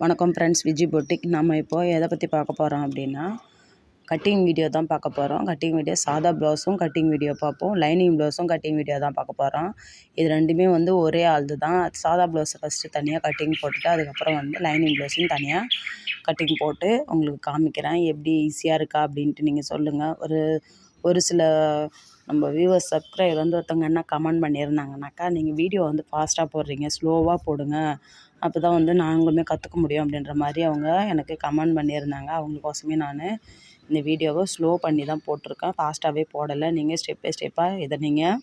வணக்கம் friends Viji boutique நம்ம இப்போது எதை பற்றி பார்க்க போகிறோம் அப்படின்னா கட்டிங் வீடியோ தான் பார்க்க போகிறோம் கட்டிங் வீடியோ சாதா ப்ளவுஸும் கட்டிங் வீடியோ பார்ப்போம். லைனிங் ப்ளவுஸும் கட்டிங் வீடியோ தான் பார்க்க போகிறோம் இது ரெண்டுமே வந்து ஒரே ஆள்து தான் சாதா ப்ளவுஸை ஃபஸ்ட்டு தனியாக கட்டிங் போட்டுட்டு அதுக்கப்புறம் வந்து லைனிங் ப்ளவுஸும் தனியாக கட்டிங் போட்டு உங்களுக்கு காமிக்கிறேன். எப்படி ஈஸியாக இருக்கா அப்படின்ட்டு நீங்கள் சொல்லுங்கள் ஒரு ஒரு சில நம்ம வியூவர்ஸ் சப்ஸ்கிரைபர் வந்து ஒருத்தவங்க என்ன கமெண்ட் பண்ணியிருந்தாங்கனாக்கா நீங்கள் வீடியோ வந்து ஃபாஸ்ட்டாக போடுறீங்க ஸ்லோவாக போடுங்க. அப்போ தான் வந்து நாங்களுமே கற்றுக்க முடியும் அப்படின்ற மாதிரி அவங்க எனக்கு கமெண்ட் பண்ணியிருந்தாங்க. அவங்களுக்கோசமே நான் இந்த வீடியோவை ஸ்லோ பண்ணி தான் போட்டிருக்கேன் ஃபாஸ்ட்டாகவே போடலை. நீங்கள் ஸ்டெப் பை ஸ்டெப்பாக இதை நீங்கள்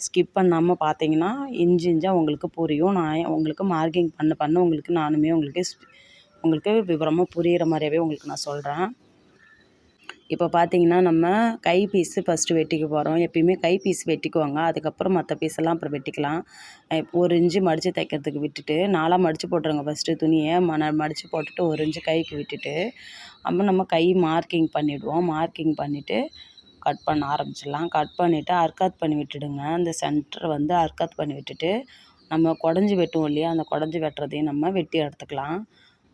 ஸ்கிப் பண்ணாமல் பார்த்தீங்கன்னா இஞ்சி இஞ்சாக உங்களுக்கு புரியும். நான் உங்களுக்கு மார்க்கிங் பண்ண பண்ண உங்களுக்கு நானுமே உங்களுக்கு உங்களுக்கு விவரமாக புரிகிற மாதிரியாவே உங்களுக்கு நான் சொல்கிறேன் இப்போ பார்த்தீங்கன்னா நம்ம கை பீஸு ஃபஸ்ட்டு வெட்டிக்க போகிறோம் எப்பயுமே கை பீஸ் வெட்டிக்குவாங்க. அதுக்கப்புறம் மற்ற பீஸெல்லாம் அப்புறம் வெட்டிக்கலாம். ஒரு இன்ச்சு மடித்து தைக்கிறதுக்கு விட்டுட்டு நாலாக மடித்து போட்டுருங்க ஃபஸ்ட்டு துணியை. மன மடித்து போட்டுட்டு ஒரு இன்ச்சு கைக்கு விட்டுட்டு அப்புறம் நம்ம கை மார்க்கிங் பண்ணிவிடுவோம் மார்க்கிங் பண்ணிவிட்டு கட் பண்ண ஆரம்பிச்சிடலாம். கட் பண்ணிவிட்டு அர்க்காத் பண்ணி விட்டுடுங்க. அந்த சென்டர் வந்து அர்க்காத் பண்ணி விட்டுட்டு நம்ம குடஞ்சி வெட்டுவோம் இல்லையா? அந்த குடஞ்சி வெட்டுறதையும் நம்ம வெட்டி எடுத்துக்கலாம்.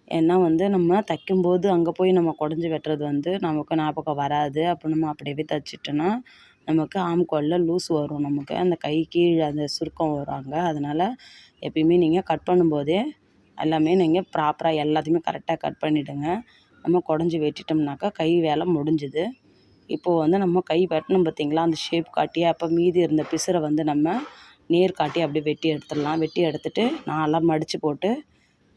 ஏன்னா வந்து நம்ம தைக்கும்போது அங்கே போய் நம்ம குடஞ்சி வெட்டுறது வந்து நமக்கு ஞாபகம் வராது. அப்போ நம்ம அப்படியே தைச்சிட்டோன்னா நமக்கு ஆம்கோலில் லூஸ் வரும் நமக்கு. அந்த கை கீழே அந்த சுருக்கம் வரும் அங்கே அதனால் எப்பயுமே நீங்கள் கட் பண்ணும்போதே எல்லாமே நீங்கள் ப்ராப்பராக எல்லாத்தையுமே கரெக்டாக கட் பண்ணிவிடுங்க நம்ம குடஞ்சி வெட்டிட்டோம்னாக்கா கை வேலை முடிஞ்சுது. இப்போது வந்து நம்ம கை வெட்டணும் பார்த்திங்களா? அந்த ஷேப் காட்டி அப்போ மீதி இருந்த பிசுரை வந்து நம்ம நேர் காட்டி அப்படியே வெட்டி எடுத்துடலாம். வெட்டி எடுத்துகிட்டு நாலாம் மடித்து போட்டு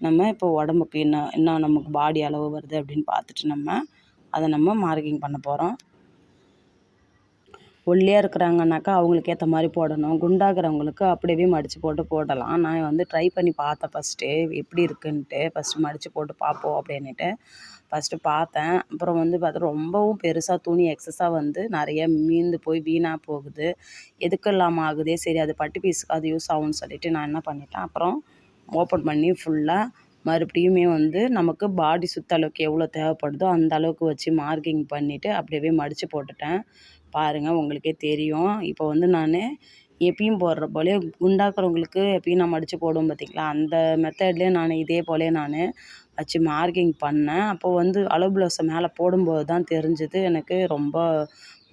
நம்ம இப்போ உடம்புக்கு என்ன என்ன நமக்கு பாடி அளவு வருது அப்படின்னு பார்த்துட்டு நம்ம அதை நம்ம மார்க்கிங் பண்ண போகிறோம் ஒல்லியாக இருக்கிறாங்கனாக்கா அவங்களுக்கு ஏற்ற மாதிரி போடணும். குண்டாகிறவங்களுக்கு அப்படியே மடித்து போட்டு போடலாம். நான் வந்து ட்ரை பண்ணி பார்த்தேன் ஃபஸ்ட்டு எப்படி இருக்குன்ட்டு. ஃபஸ்ட்டு மடித்து போட்டு பார்ப்போம் அப்படின்னுட்டு ஃபஸ்ட்டு பார்த்தேன். அப்புறம் வந்து பார்த்தா ரொம்பவும் பெருசாக துணி எக்ஸஸாக வந்து நிறைய மீந்து போய் வீணாக போகுது. எதுக்கு இல்லாமல் ஆகுதே? சரி அது பட்டு பீஸுக்கு அது யூஸ் ஆகும்னு சொல்லிட்டு நான் என்ன பண்ணிட்டேன். அப்புறம் ஓப்பன் பண்ணி ஃபுல்லாக மறுபடியுமே வந்து நமக்கு பாடி சுற்ற அளவுக்கு எவ்வளோ தேவைப்படுதோ அந்த அளவுக்கு வச்சு மார்க்கிங் பண்ணிவிட்டு அப்படியே மடித்து போட்டுட்டேன். பாருங்கள் உங்களுக்கே தெரியும். இப்போ வந்து நான் எப்பயும் போடுற போலே குண்டாக்குறவங்களுக்கு எப்பயும் நான் மடித்து போடுவோம் பார்த்திங்களா அந்த மெத்தட்லேயே நான் இதே போலே நான் வச்சு மார்க்கிங் பண்ணேன். அப்போ வந்து அளவு ப்ளவுஸை மேலே போடும்போது தான் தெரிஞ்சுது. எனக்கு ரொம்ப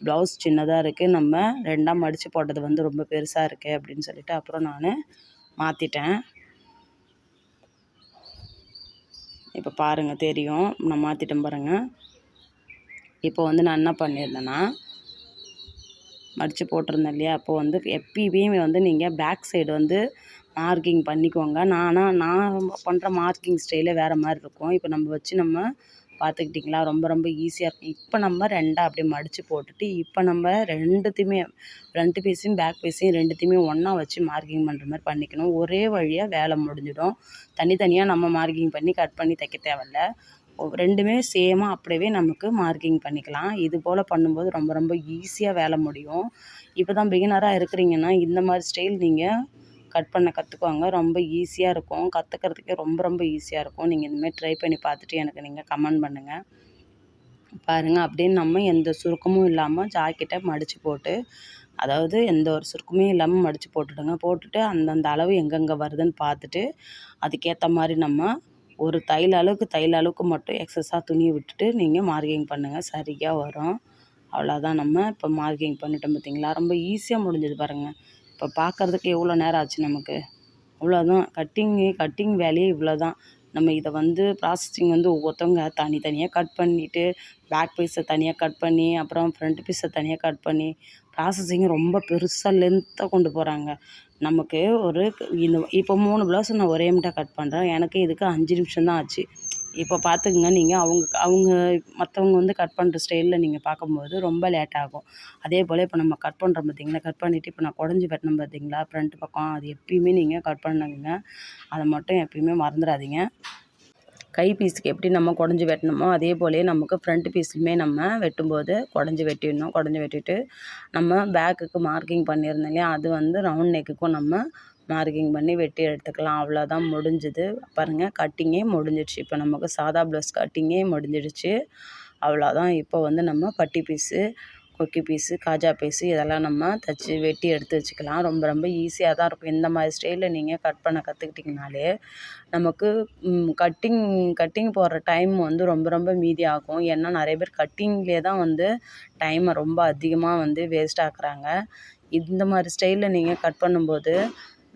ப்ளவுஸ் சின்னதாக இருக்குது நம்ம ரெண்டாக மடித்து போட்டது வந்து ரொம்ப பெருசாக இருக்குது அப்படின்னு சொல்லிட்டு அப்புறம் நான் மாற்றிட்டேன் இப்போ பாருங்கள் தெரியும். நான் மாற்றிட்டேன் பாருங்கள் இப்போ வந்து நான் என்ன பண்ணியிருந்தேன்னா மடித்து போட்டிருந்தேன் இல்லையா? அப்போது வந்து எப்பயுமே வந்து நீங்கள் பேக் சைடு வந்து மார்க்கிங் பண்ணிக்கோங்க. நானாக நான் பண்ணுற மார்க்கிங் ஸ்டைலே வேறு மாதிரி இருக்கும். இப்போ நம்ம வச்சு நம்ம பார்த்துக்கிட்டிங்களா? ரொம்ப ரொம்ப ஈஸியாக இருக்கும். இப்போ நம்ம ரெண்டாக அப்படியே மடித்து போட்டுட்டு இப்போ நம்ம ரெண்டுத்தையுமே ஃப்ரண்ட் பீஸையும் பேக் பீஸையும் ரெண்டுத்தையுமே ஒன்றா வச்சு மார்க்கிங் பண்ணுற மாதிரி பண்ணிக்கணும். ஒரே வழியாக வேலை முடிஞ்சிடும். தனித்தனியாக நம்ம மார்க்கிங் பண்ணி கட் பண்ணி தைக்க தேவையில்ல. ரெண்டுமே சேமாக அப்படியே நமக்கு மார்க்கிங் பண்ணிக்கலாம். இது போல் பண்ணும்போது ரொம்ப ரொம்ப ஈஸியாக வேலை முடியும். இப்போ தான் பிகினராக இருக்கிறீங்கன்னா இந்த மாதிரி ஸ்டைல் நீங்கள் கட் பண்ண கற்றுக்குவாங்க ரொம்ப ஈஸியாக இருக்கும். கற்றுக்கிறதுக்கே ரொம்ப ரொம்ப ஈஸியாக இருக்கும். நீங்கள் இந்தமாதிரி ட்ரை பண்ணி பார்த்துட்டு எனக்கு நீங்கள் கமெண்ட் பண்ணுங்கள் பாருங்கள் அப்படின்னு நம்ம எந்த சுருக்கமும் இல்லாமல் ஜாக்கெட்டை மடித்து போட்டு அதாவது எந்த ஒரு சுருக்கமே இல்லாமல் மடித்து போட்டுடுங்க. போட்டுட்டு அந்தந்த அளவு எங்கெங்கே வருதுன்னு பார்த்துட்டு அதுக்கேற்ற மாதிரி நம்ம ஒரு தையல் அளவுக்கு தையல் அளவுக்கு மட்டும் எக்ஸஸாக துணியை விட்டுட்டு நீங்கள் மார்க்கிங் பண்ணுங்கள் சரியாக வரும். அவ்வளோதான் நம்ம இப்போ மார்க்கிங் பண்ணிட்டோம் பார்த்தீங்களா? ரொம்ப ஈஸியாக முடிஞ்சது பாருங்கள் இப்போ பார்க்குறதுக்கு எவ்வளோ நேரம் ஆச்சு நமக்கு? அவ்வளோதான் கட்டிங்கு கட்டிங் வேலையே இவ்வளோ தான் நம்ம இதை வந்து ப்ராசஸிங் வந்து ஒவ்வொருத்தவங்க தனித்தனியாக கட் பண்ணிவிட்டு பேக் பீஸை தனியாக கட் பண்ணி அப்புறம் ஃப்ரண்ட் பீஸை தனியாக கட் பண்ணி ப்ராசஸிங் ரொம்ப பெருசாக லென்த்தாக கொண்டு போகிறாங்க நமக்கு ஒரு இந்த இப்போ மூணு ப்ளவுஸ் நான் ஒரே மிட்டாக கட் பண்ணுறேன் எனக்கு இதுக்கு அஞ்சு நிமிஷம் தான் ஆச்சு. இப்போ பார்த்துக்குங்க நீங்கள் அவங்க அவங்க மற்றவங்க வந்து கட் பண்ணுற ஸ்டைலில் நீங்கள் பார்க்கும்போது ரொம்ப லேட் ஆகும். அதே போல் இப்போ நம்ம கட் பண்ணுறோம் பார்த்தீங்களா கட் பண்ணிவிட்டு இப்போ நான் குடஞ்சி வெட்டினோம் பார்த்தீங்களா ஃப்ரண்ட் பக்கம் அது எப்பயுமே நீங்கள் கட் பண்ணுங்க அதை மட்டும் எப்பயுமே மறந்துடாதீங்க. கை பீஸுக்கு எப்படி நம்ம குடஞ்சி வெட்டணுமோ அதே போலே நமக்கு ஃப்ரண்ட் பீஸுமே நம்ம வெட்டும்போது குடஞ்சி வெட்டிடணும். குடஞ்சி வெட்டிட்டு நம்ம பேக்குக்கு மார்க்கிங் பண்ணியிருந்தோம் இல்லையா? அது வந்து ரவுண்ட் நெக்குக்கும் நம்ம மார்க்கிங் பண்ணி வெட்டி எடுத்துக்கலாம். அவ்வளோதான் முடிஞ்சுது. பாருங்கள் கட்டிங்கே முடிஞ்சிடுச்சு. இப்போ நமக்கு சாதா ப்ளவுஸ் கட்டிங்கே முடிஞ்சிடுச்சு. அவ்வளோதான் இப்போ வந்து நம்ம பட்டி பீஸு கொக்கி பீஸு காஜா பீஸு இதெல்லாம் நம்ம தைச்சி வெட்டி எடுத்து வச்சுக்கலாம். ரொம்ப ரொம்ப ஈஸியாக தான் இருக்கும். இந்த மாதிரி ஸ்டைலில் நீங்கள் கட் பண்ண கற்றுக்கிட்டிங்கனாலே நமக்கு கட்டிங் கட்டிங் போடுற டைம் வந்து ரொம்ப ரொம்ப மீதி ஆகும். ஏன்னா நிறைய பேர் கட்டிங்லேயே தான் வந்து டைமை ரொம்ப அதிகமாக வந்து வேஸ்ட் ஆக்குறாங்க. இந்த மாதிரி ஸ்டைலில் நீங்கள் கட் பண்ணும்போது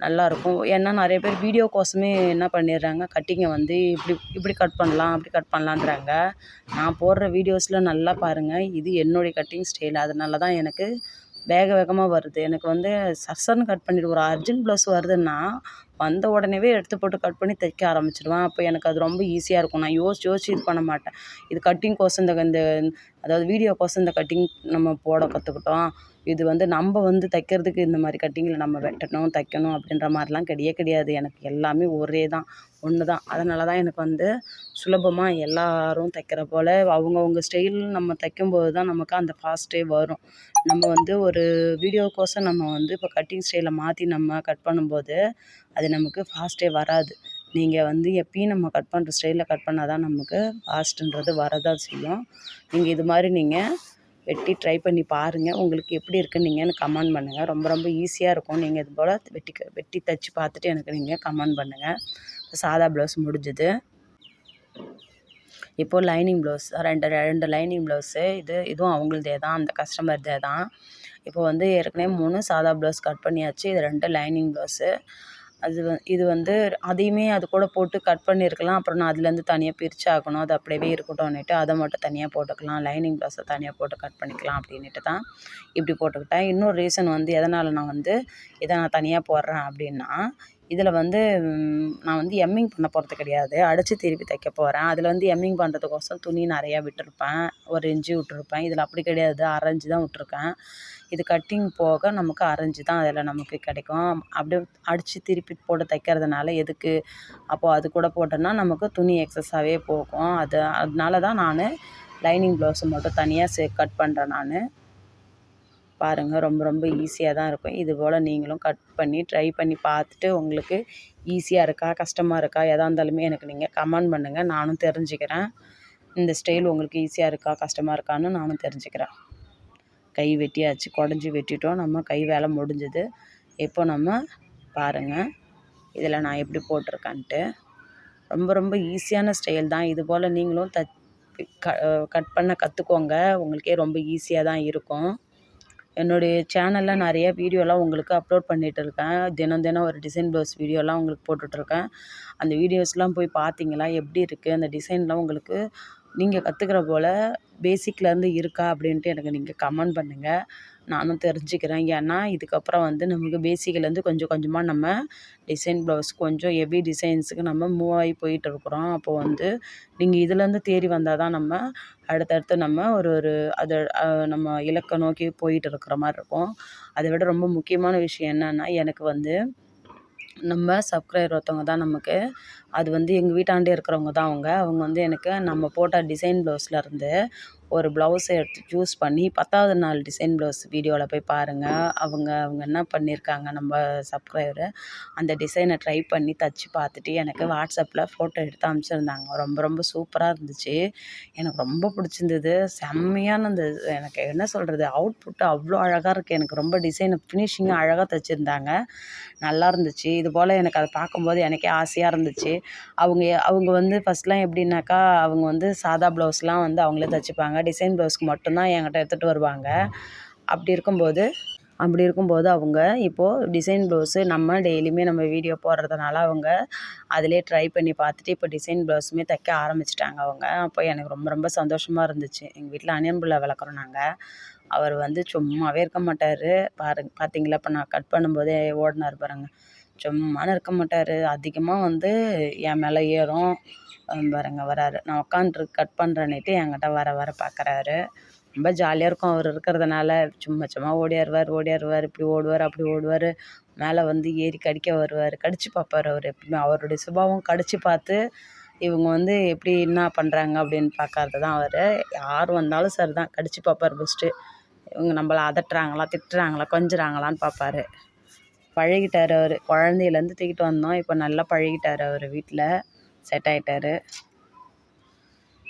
நல்லாயிருக்கும். ஏன்னா நிறைய பேர் வீடியோ கோசமே என்ன பண்ணிடுறாங்க கட்டிங்கை வந்து இப்படி இப்படி கட் பண்ணலாம் அப்படி கட் பண்ணலான்றாங்க. நான் போடுற வீடியோஸில் நல்லா பாருங்கள் இது என்னுடைய கட்டிங் ஸ்டைல் அதனால தான் எனக்கு வேக வேகமாக வருது. எனக்கு வந்து சர்சன் கட் பண்ணிவிட்டு ஒரு அர்ஜென்ட் ப்ளவுஸ் வருதுன்னா வந்த உடனேவே எடுத்து போட்டு கட் பண்ணி தைக்க ஆரம்பிச்சிடுவேன். அப்போ எனக்கு அது ரொம்ப ஈஸியாக இருக்கும். நான் யோசிச்சு யோசிச்சு இது பண்ண மாட்டேன். இது கட்டிங்க்கோசம் இந்த இந்த அதாவது வீடியோக்கோசம் இந்த கட்டிங் நம்ம போட கற்றுக்கிட்டோம் இது வந்து நம்ம வந்து தைக்கிறதுக்கு இந்த மாதிரி கட்டிங்கில் நம்ம வெட்டணும் தைக்கணும் அப்படின்ற மாதிரிலாம் கிடையவே கிடையாது. எனக்கு எல்லாமே ஒரே தான் ஒன்று தான். அதனால தான் எனக்கு வந்து சுலபமாக எல்லோரும் தைக்கிற போல் அவங்கவுங்க ஸ்டைல் நம்ம தைக்கும்போது தான் நமக்கு அந்த ஃபாஸ்ட்டே வரும். நம்ம வந்து ஒரு வீடியோக்கோசம் நம்ம வந்து இப்போ கட்டிங் ஸ்டைலை மாற்றி நம்ம கட் பண்ணும்போது அது நமக்கு ஃபாஸ்ட்டே வராது. நீங்கள் வந்து எப்பயும் நம்ம கட் பண்ணுற ஸ்டைலில் கட் பண்ணால் தான் நமக்கு ஃபாஸ்ட்டுன்றது வரதான் செய்யும். நீங்கள் இது மாதிரி நீங்கள் வெட்டி ட்ரை பண்ணி பாருங்கள் உங்களுக்கு எப்படி இருக்குன்னு நீங்கள் எனக்கு கமெண்ட் பண்ணுங்கள் ரொம்ப ரொம்ப ஈஸியாக இருக்கும். நீங்கள் இது போல் வெட்டி வெட்டி தைச்சி பார்த்துட்டு எனக்கு நீங்கள் கமெண்ட் பண்ணுங்கள் சாதா ப்ளவுஸ் முடிஞ்சுது. இப்போது லைனிங் ப்ளவுஸ் ரெண்டு ரெண்டு லைனிங் ப்ளவுஸு இது இதுவும் அவங்களதே தான். அந்த கஸ்டமர்தே தான். இப்போ வந்து ஏற்கனவே மூணு சாதா ப்ளவுஸ் கட் பண்ணியாச்சு. இது ரெண்டு லைனிங் ப்ளவுஸு அது வ இது வந்து அதையுமே அது கூட போட்டு கட் பண்ணியிருக்கலாம் அப்புறம் நான் அதுலேருந்து தனியாக பிரிச்சாகணும் அது அப்படியே இருக்கட்டும்னுட்டு அதை மட்டும் தனியாக போட்டுக்கலாம். லைனிங் ப்ளவுஸை தனியாக போட்டு கட் பண்ணிக்கலாம் அப்படின்னுட்டு தான் இப்படி போட்டுக்கிட்டேன். இன்னொரு ரீசன் வந்து எதனால் நான் வந்து இதை நான் தனியாக போடுறேன் அப்படின்னா இதில் வந்து நான் வந்து எம்மிங் பண்ண போகிறது கிடையாது. அடித்து திருப்பி தைக்க போகிறேன் அதில் வந்து எம்மிங் பண்ணுறதுக்கோசரம் துணி நிறையா விட்டுருப்பேன். ஒரு இன்ச்சு விட்டுருப்பேன். இதில் அப்படி கிடையாது. அரைஞ்சி தான் விட்ருக்கேன் இது கட்டிங் போக நமக்கு அரைஞ்சி தான் அதில் நமக்கு கிடைக்கும். அப்படியே அடித்து திருப்பி போட்டு தைக்கிறதுனால எதுக்கு? அப்போது அது கூட போட்டோன்னா நமக்கு துணி எக்ஸஸாகவே போகும். அது அதனால தான் நான் லைனிங் ப்ளவுஸை மட்டும் தனியாக சே கட் பண்ணுறேன் நான். பாருங்கள் ரொம்ப ரொம்ப ஈஸியாக தான் இருக்கும். இது போல் நீங்களும் கட் பண்ணி ட்ரை பண்ணி பார்த்துட்டு உங்களுக்கு ஈஸியாக இருக்கா கஷ்டமாக இருக்கா எதாக இருந்தாலுமே எனக்கு நீங்கள் கமெண்ட் பண்ணுங்கள் நானும் தெரிஞ்சுக்கிறேன். இந்த ஸ்டைல் உங்களுக்கு ஈஸியாக இருக்கா கஷ்டமாக இருக்கான்னு நானும் தெரிஞ்சுக்கிறேன். கை வெட்டியாச்சு குடஞ்சி வெட்டிட்டோம். நம்ம கை வேலை முடிஞ்சுது. இப்போ நம்ம பாருங்கள் இதில் நான் எப்படி போட்டிருக்கேன்ட்டு. ரொம்ப ரொம்ப ஈஸியான ஸ்டைல் தான். இது போல் நீங்களும் த க கட் பண்ண கற்றுக்கோங்க உங்களுக்கே ரொம்ப ஈஸியாக தான் இருக்கும். என்னுடைய சேனலில் நிறைய வீடியோலாம் உங்களுக்கு அப்லோட் பண்ணிகிட்டு இருக்கேன். தினம் தினம் ஒரு டிசைன் ப்ளவுஸ் வீடியோலாம் உங்களுக்கு போட்டுட்ருக்கேன் அந்த வீடியோஸ்லாம் போய் பார்த்தீங்களா? எப்படி இருக்குது அந்த டிசைன்லாம் உங்களுக்கு நீங்கள் கற்றுக்கிற போல் பேசிக்லேருந்து இருக்கா? அப்படின்ட்டு எனக்கு நீங்கள் கமெண்ட் பண்ணுங்கள் நானும் தெரிஞ்சுக்கிறேன். ஏன்னா இதுக்கப்புறம் வந்து நமக்கு பேசிக்லேருந்து கொஞ்சம் கொஞ்சமாக நம்ம டிசைன் ப்ளவுஸ் கொஞ்சம் ஹெவி டிசைன்ஸுக்கு நம்ம மூவ் ஆகி போயிட்டு இருக்கிறோம். அப்போது வந்து நீங்கள் இதுலேருந்து தேடி வந்தால் தான் நம்ம அடுத்தடுத்து நம்ம ஒரு ஒரு அதை நம்ம இலக்கை நோக்கி போயிட்டு இருக்கிற மாதிரி இருக்கும். அதை விட ரொம்ப முக்கியமான விஷயம் என்னென்னா எனக்கு வந்து நம்ம சப்ஸ்கிரைபர் ஒருத்தவங்க தான் நமக்கு. அது வந்து எங்கள் வீட்டாண்டே இருக்கிறவங்க தான் அவங்க. அவங்க வந்து எனக்கு நம்ம போட்ட டிசைன் ப்ளவுஸ்லேருந்து ஒரு ப்ளவுஸை எடுத்து சூஸ் பண்ணி பத்தாவது நாள் டிசைன் ப்ளவுஸ் வீடியோவில் போய் பாருங்கள் அவங்க அவங்க என்ன பண்ணியிருக்காங்க நம்ம சப்ஸ்கிரைபரு அந்த டிசைனை ட்ரை பண்ணி தைச்சி பார்த்துட்டு எனக்கு வாட்ஸ்அப்பில் ஃபோட்டோ எடுத்து அனுப்பிச்சிருந்தாங்க. ரொம்ப ரொம்ப சூப்பராக இருந்துச்சு. எனக்கு ரொம்ப பிடிச்சிருந்தது. செம்மையான அந்த எனக்கு என்ன சொல்கிறது அவுட்புட்டு அவ்வளோ அழகாக இருக்குது எனக்கு ரொம்ப டிசைனை ஃபினிஷிங்காக அழகாக தைச்சிருந்தாங்க. நல்லா இருந்துச்சு. இது போல் எனக்கு அதை பார்க்கும்போது எனக்கே ஆசையாக இருந்துச்சு. அவங்க அவங்க வந்து ஃபஸ்ட்லாம் எப்படின்னாக்கா அவங்க வந்து சாதா ப்ளவுஸ்லாம் வந்து அவங்களே தைச்சிப்பாங்க. டிசைன் ப்ளவுஸ்க்கு மட்டும்தான் என்கிட்ட எடுத்துகிட்டு வருவாங்க. அப்படி இருக்கும்போது அப்படி இருக்கும்போது அவங்க இப்போது டிசைன் ப்ளவுஸு நம்ம டெய்லியுமே நம்ம வீடியோ போடுறதுனால அவங்க அதிலே ட்ரை பண்ணி பார்த்துட்டு இப்போ டிசைன் ப்ளவுஸுமே தைக்க ஆரம்பிச்சிட்டாங்க அவங்க. அப்போ எனக்கு ரொம்ப ரொம்ப சந்தோஷமாக இருந்துச்சு. எங்கள் வீட்டில் அனியன் பிள்ளை வளர்க்குறோம் நாங்கள் அவர் வந்து சும்மாவே இருக்க மாட்டார். பாருங்க பார்த்தீங்களா? இப்போ நான் கட் பண்ணும்போதே ஓடினார் பாருங்கள் சும்மானு இருக்க மாட்டார். அதிகமாக வந்து என் மேலே ஏறும். பாருங்க வராரு. நான் உட்காந்துட்டு கட் பண்ணுறேன்னுட்டு என்கிட்ட வர வர பார்க்குறாரு ரொம்ப ஜாலியாக இருக்கும் அவர் இருக்கிறதுனால. சும்மா சும்மா ஓடியாருவார் ஓடியாருவார். இப்படி ஓடுவார் அப்படி ஓடுவார். மேலே வந்து ஏறி கடிக்க வருவார். கடித்து பார்ப்பார் அவர் எப்பவுமே. அவருடைய சுபாவம் கடித்து பார்த்து இவங்க வந்து எப்படி என்ன பண்ணுறாங்க அப்படின்னு பார்க்கறது தான் அவர். யார் வந்தாலும் சரி தான் கடித்து பார்ப்பார் ஃபஸ்ட்டு இவங்க நம்மள அதட்டுறாங்களா திட்டுறாங்களா கொஞ்சுறாங்களான்னு பார்ப்பாரு பழகிட்டார் அவர். குழந்தையிலேருந்து தூக்கிட்டு வந்தோம். இப்போ நல்லா பழகிட்டார் அவர் வீட்டில். செட் ஆகிட்டாரு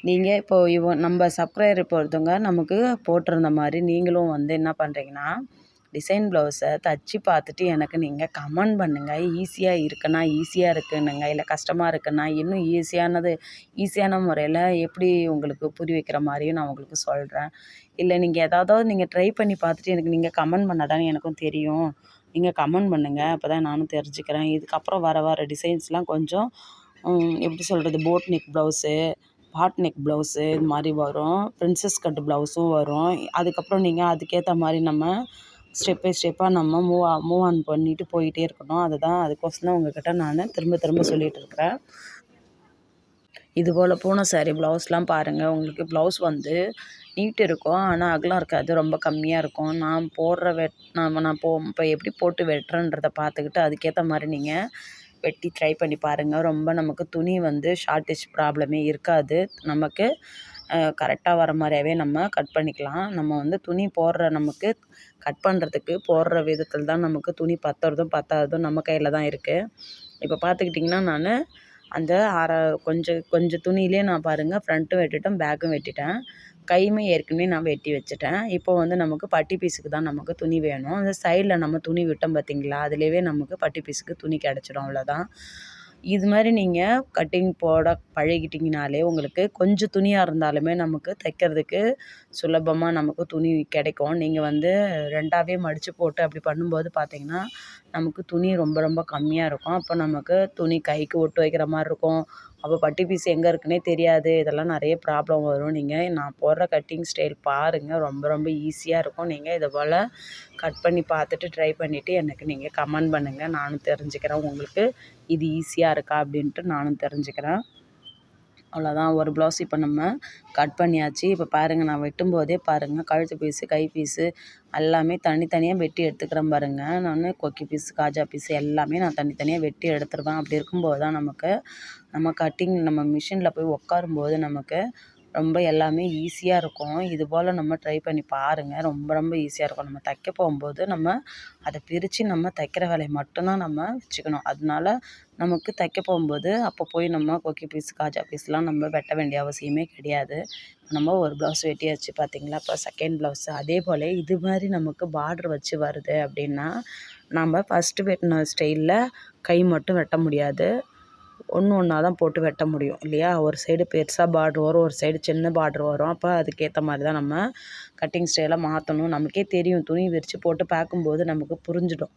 நீங்கள் இப்போது இவ நம்ம சப்ஸ்கிரைபர் ஒருத்தவங்க நமக்கு போட்டிருந்த மாதிரி நீங்களும் வந்து என்ன பண்ணுறீங்கன்னா டிசைன் ப்ளவுஸை தச்சு பார்த்துட்டு எனக்கு நீங்கள் கமெண்ட் பண்ணுங்கள் ஈஸியாக இருக்குன்னா ஈஸியாக இருக்குன்னுங்க. இல்லை கஷ்டமாக இருக்குன்னா இன்னும் ஈஸியானது ஈஸியான முறையில் எப்படி உங்களுக்கு புரி வைக்கிற மாதிரியும் நான் உங்களுக்கு சொல்கிறேன் இல்லை நீங்கள் ஏதாவது நீங்கள் ட்ரை பண்ணி பார்த்துட்டு எனக்கு நீங்கள் கமெண்ட் பண்ணால் தானே எனக்கும் தெரியும். நீங்கள் கமெண்ட் பண்ணுங்கள் அப்போ தான் நானும் தெரிஞ்சுக்கிறேன். இதுக்கப்புறம் வர வர டிசைன்ஸ்லாம் கொஞ்சம் எப்படி சொல்கிறது boat neck blouse boat neck blouse இது மாதிரி வரும். ப்ரின்சஸ் கட் ப்ளவுஸும் வரும். அதுக்கப்புறம் நீங்கள் அதுக்கேற்ற மாதிரி நம்ம ஸ்டெப் பை ஸ்டெப்பாக நம்ம மூவ் மூவ் ஆன் பண்ணிட்டு போயிட்டே இருக்கணும். அதுதான் அதுக்கோசரம் தான் உங்கள்கிட்ட நான் திரும்ப திரும்ப சொல்லிகிட்டு இருக்கிறேன். இதுபோல் பூனை சாரீ ப்ளவுஸ்லாம் பாருங்கள் உங்களுக்கு ப்ளவுஸ் வந்து நீட் இருக்கும். ஆனால் அகலம் இருக்காது. ரொம்ப கம்மியாக இருக்கும். நான் போடுற வெட் நான் நான் போ இப்போ எப்படி போட்டு வெட்டுறேன்றதை பார்த்துக்கிட்டு அதுக்கேற்ற மாதிரி நீங்கள் வெட்டி ட்ரை பண்ணி பாருங்கள் ரொம்ப நமக்கு துணி வந்து ஷார்ட்டேஜ் ப்ராப்ளமே இருக்காது. நமக்கு கரெக்டாக வர மாதிரியாவே நம்ம கட் பண்ணிக்கலாம். நம்ம வந்து துணி போடுற நமக்கு கட் பண்ணுறதுக்கு போடுற விதத்தில் தான் நமக்கு துணி பத்துறதும் பத்தாததும் நம்ம கையில் தான் இருக்குது இப்போ பார்த்துக்கிட்டிங்கன்னா நான் அந்த அரை கொஞ்சம் கொஞ்சம் துணியிலே நான் பாருங்கள் ஃப்ரண்ட்டும் வெட்டிட்டேன் பேக்கும் வெட்டிட்டேன். கையுமே ஏற்கனவே நான் வெட்டி வச்சுட்டேன். இப்போ வந்து நமக்கு பட்டி பீஸுக்கு தான் நமக்கு துணி வேணும். அந்த சைடில் நம்ம துணி விட்டோம் பார்த்தீங்களா அதுலேயே நமக்கு பட்டி பீஸுக்கு துணி கிடச்சிடும் அவ்வளோதான் இது மாதிரி நீங்கள் கட்டிங் போட பழகிட்டிங்கனாலே உங்களுக்கு கொஞ்சம் துணியாக இருந்தாலுமே நமக்கு தைக்கிறதுக்கு சுலபமாக நமக்கு துணி கிடைக்கும். நீங்கள் வந்து ரெண்டாவே மடித்து போட்டு அப்படி பண்ணும்போது பார்த்திங்கன்னா நமக்கு துணி ரொம்ப ரொம்ப கம்மியாக இருக்கும். அப்போ நமக்கு துணி கைக்கு ஒட்டு வைக்கிற மாதிரி இருக்கும். அப்போ பட்டி பீஸ் எங்கே இருக்குன்னே தெரியாது. இதெல்லாம் நிறைய ப்ராப்ளம் வரும். நீங்கள் நான் போடுற கட்டிங் ஸ்டைல் பாருங்கள் ரொம்ப ரொம்ப ஈஸியாக இருக்கும். நீங்கள் இதை போல் கட் பண்ணி பார்த்துட்டு ட்ரை பண்ணிவிட்டு எனக்கு நீங்கள் கமெண்ட் பண்ணுங்கள் நானும் தெரிஞ்சுக்கிறேன். உங்களுக்கு இது ஈஸியாக இருக்கா அப்படின்ட்டு நானும் தெரிஞ்சுக்கிறேன். அவ்வளோதான் ஒரு ப்ளவுஸ் இப்போ நம்ம கட் பண்ணியாச்சு. இப்போ பாருங்கள் நான் வெட்டும்போதே பாருங்கள் கழுத்து பீஸு கை பீஸு எல்லாமே தனித்தனியாக வெட்டி எடுத்துக்கிறேன் பாருங்கள் நான் கொக்கி பீஸு காஜா பீஸு எல்லாமே நான் தனித்தனியாக வெட்டி எடுத்துருவேன். அப்படி இருக்கும்போது தான் நமக்கு நம்ம கட்டிங் நம்ம மிஷினில் போய் உட்காரும்போது நமக்கு ரொம்ப எல்லாமே ஈஸியாக இருக்கும். இது போல் நம்ம ட்ரை பண்ணி பாருங்கள் ரொம்ப ரொம்ப ஈஸியாக இருக்கும். நம்ம தைக்க போகும்போது நம்ம அதை பிரித்து நம்ம தைக்கிற வேலையை மட்டும்தான் நம்ம வச்சுக்கணும். அதனால நமக்கு தைக்க போகும்போது அப்போ போய் நம்ம கொக்கி பீஸ் காஜா பீஸ்லாம் நம்ம வெட்ட வேண்டிய அவசியமே கிடையாது. நம்ம ஒரு ப்ளவுஸ் வெட்டியாச்சு பார்த்திங்களா இப்போ செகண்ட் ப்ளவுஸு அதே போல் இது மாதிரி நமக்கு பார்ட்ரு வச்சு வருது அப்படின்னா நம்ம ஃபஸ்ட்டு வெட்டின ஸ்டைலில் கை மட்டும் வெட்ட முடியாது. ஒன்று ஒன்றா தான் போட்டு வெட்ட முடியும் இல்லையா? ஒரு சைடு பெருசாக பார்ட்ரு வரும் ஒரு சைடு சின்ன பார்ட்ரு வரும். அப்போ அதுக்கேற்ற மாதிரி தான் நம்ம கட்டிங் ஸ்டைலாக மாற்றணும் நமக்கே தெரியும் துணி விரித்து போட்டு பார்க்கும்போது நமக்கு புரிஞ்சிடும்.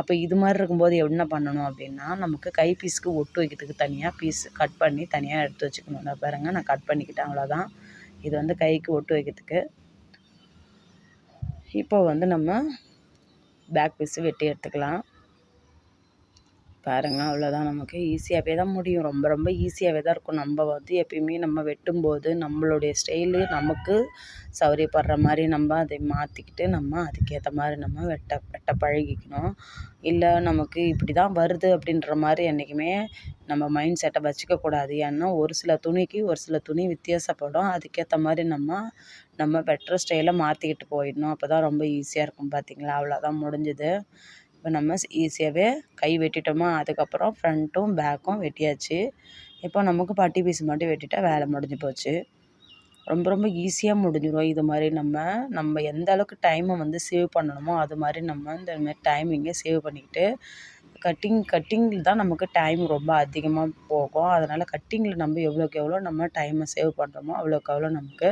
அப்போ இது மாதிரி இருக்கும்போது என்ன பண்ணணும் அப்படின்னா நமக்கு கை பீஸுக்கு ஒட்டு வைக்கிறதுக்கு தனியாக பீஸ் கட் பண்ணி தனியாக எடுத்து வச்சுக்கணும். நான் பாருங்கள் நான் கட் பண்ணிக்கிட்டேன் அவ்வளோதான் இது வந்து கைக்கு ஒட்டு வைக்கிறதுக்கு. இப்போ வந்து நம்ம பேக் பீஸு வெட்டி எடுத்துக்கலாம். பாருங்கள் அவ்வளோதான் நமக்கு ஈஸியாகவே தான் முடியும். ரொம்ப ரொம்ப ஈஸியாகவே தான் இருக்கும். நம்ம வந்து எப்பயுமே நம்ம வெட்டும்போது நம்மளுடைய ஸ்டைலு நமக்கு சௌரியப்படுற மாதிரி நம்ம அதை மாற்றிக்கிட்டு நம்ம அதுக்கேற்ற மாதிரி நம்ம வெட்ட வெட்ட பழகிக்கணும். இல்லை நமக்கு இப்படி தான் வருது அப்படின்ற மாதிரி என்றைக்குமே நம்ம மைண்ட் செட்டை வச்சுக்கக்கூடாது ஏன்னா ஒரு சில துணிக்கு ஒரு சில துணி வித்தியாசப்படும். அதுக்கேற்ற மாதிரி நம்ம நம்ம வெட்டுற ஸ்டைலை மாற்றிக்கிட்டு போயிடணும். அப்போ தான் ரொம்ப ஈஸியாக இருக்கும் பார்த்திங்களா அவ்வளோதான் முடிஞ்சுது. இப்போ நம்ம ஈஸியாகவே கை வெட்டிட்டோமா அதுக்கப்புறம் ஃப்ரண்ட்டும் பேக்கும் வெட்டியாச்சு. இப்போ நமக்கு பட்டி பீஸ் மட்டும் வெட்டிட்டால் வேலை முடிஞ்சு போச்சு. ரொம்ப ரொம்ப ஈஸியாக முடிஞ்சிடும் இது மாதிரி நம்ம நம்ம எந்த அளவுக்கு டைமை வந்து சேவ் பண்ணணுமோ அது மாதிரி நம்ம இந்த மாதிரி டைமிங்கை சேவ் பண்ணிக்கிட்டு கட்டிங் கட்டிங்கில் தான் நமக்கு டைம் ரொம்ப அதிகமாக போகும். அதனால் கட்டிங்கில் நம்ம எவ்வளோக்கு எவ்வளோ நம்ம டைமை சேவ் பண்ணுறோமோ அவ்வளோக்கு அவ்வளோ நமக்கு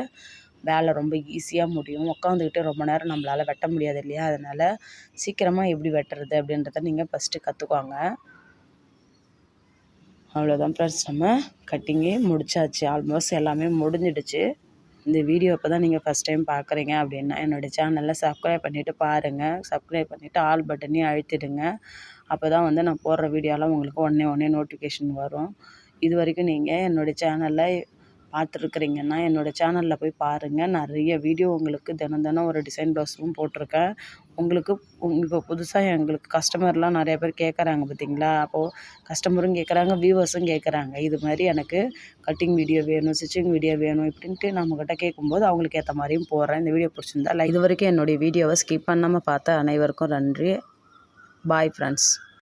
வேலை ரொம்ப ஈஸியாக முடியும். உட்காந்துக்கிட்டு ரொம்ப நேரம் நம்மளால் வெட்ட முடியாது இல்லையா? அதனால் சீக்கிரமாக எப்படி வெட்டுறது அப்படின்றத நீங்கள் ஃபஸ்ட்டு கற்றுக்குவாங்க அவ்வளோதான் ஃப்ரெண்ட்ஸ் நம்ம கட்டிங்கே முடிச்சாச்சு. ஆல்மோஸ்ட் எல்லாமே முடிஞ்சிடுச்சு. இந்த வீடியோ இப்போ தான் நீங்கள் ஃபஸ்ட் டைம் பார்க்குறீங்க அப்படின்னா என்னோடய சேனலில் சப்ஸ்கிரைப் பண்ணிவிட்டு பாருங்கள் சப்ஸ்கிரைப் பண்ணிவிட்டு ஆல் பட்டனையும் அழுத்திடுங்க. அப்போ தான் வந்து நான் போடுற வீடியோலாம் உங்களுக்கு உடனே உடனே நோட்டிஃபிகேஷன் வரும். இது வரைக்கும் நீங்கள் என்னுடைய சேனலில் பார்த்துருக்குறீங்கன்னா என்னோடய சேனலில் போய் பாருங்கள் நிறைய வீடியோ உங்களுக்கு தினம் தினம் ஒரு டிசைன் ப்ளவுஸும் போட்டிருக்கேன். உங்களுக்கு இப்போ புதுசாக எங்களுக்கு கஸ்டமர்லாம் நிறைய பேர் கேட்குறாங்க பார்த்தீங்களா அப்போது கஸ்டமரும் கேட்குறாங்க வியூவர்ஸும் கேட்குறாங்க இது மாதிரி எனக்கு கட்டிங் வீடியோ வேணும் ஸ்டிச்சிங் வீடியோ வேணும் இப்படின்ட்டு நம்மக்கிட்ட கேட்கும்போது அவங்களுக்கு ஏற்ற மாதிரியும் போடுறேன். இந்த வீடியோ பிடிச்சிருந்தா லைக் இது வரைக்கும் என்னுடைய வீடியோவை ஸ்கிப் பண்ணாமல் பார்த்த அனைவருக்கும் நன்றி. Bye friends